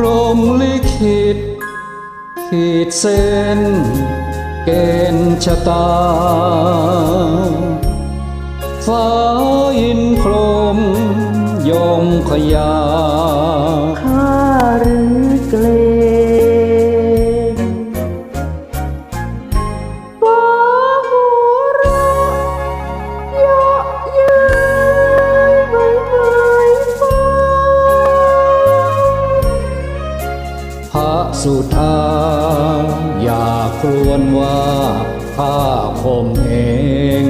กรมลิขิต ขีดเส้น เกณฑ์ชะตา ฟ้าอินพครมยมขยา สุธาอย่าครวนว่าข้าคมเอง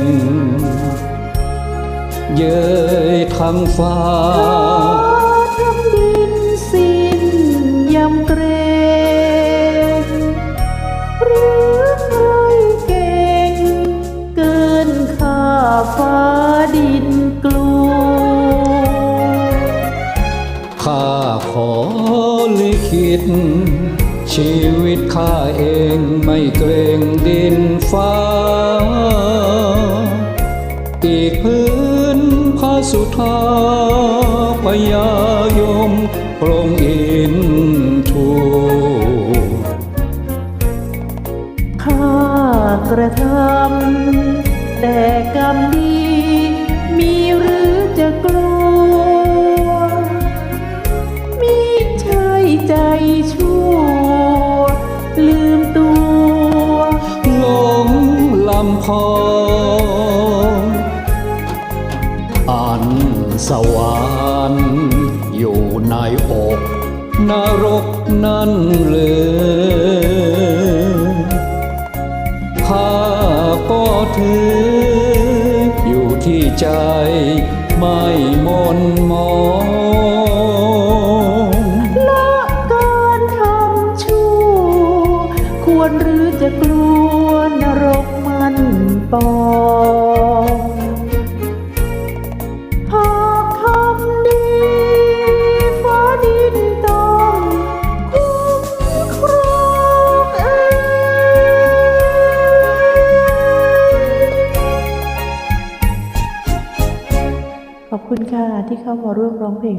เย้ยทั้งฟ้า ชีวิตข้าเองไม่เกรงดินฟ้า อีกพื้นพระสุธาพยายมพระองค์อินทูข้ากระทำแต่กรรมดีำพออันสวรรค์อยู่ในอกนรกนั่นเลยข้าก็ถืออยู่ที่ใจไม่มนมอง ปองหากทำดีฟ้าดินต้องคุ้มครองเองขอบคุณค่ะที่เข้ามาร่วมร้องเพลง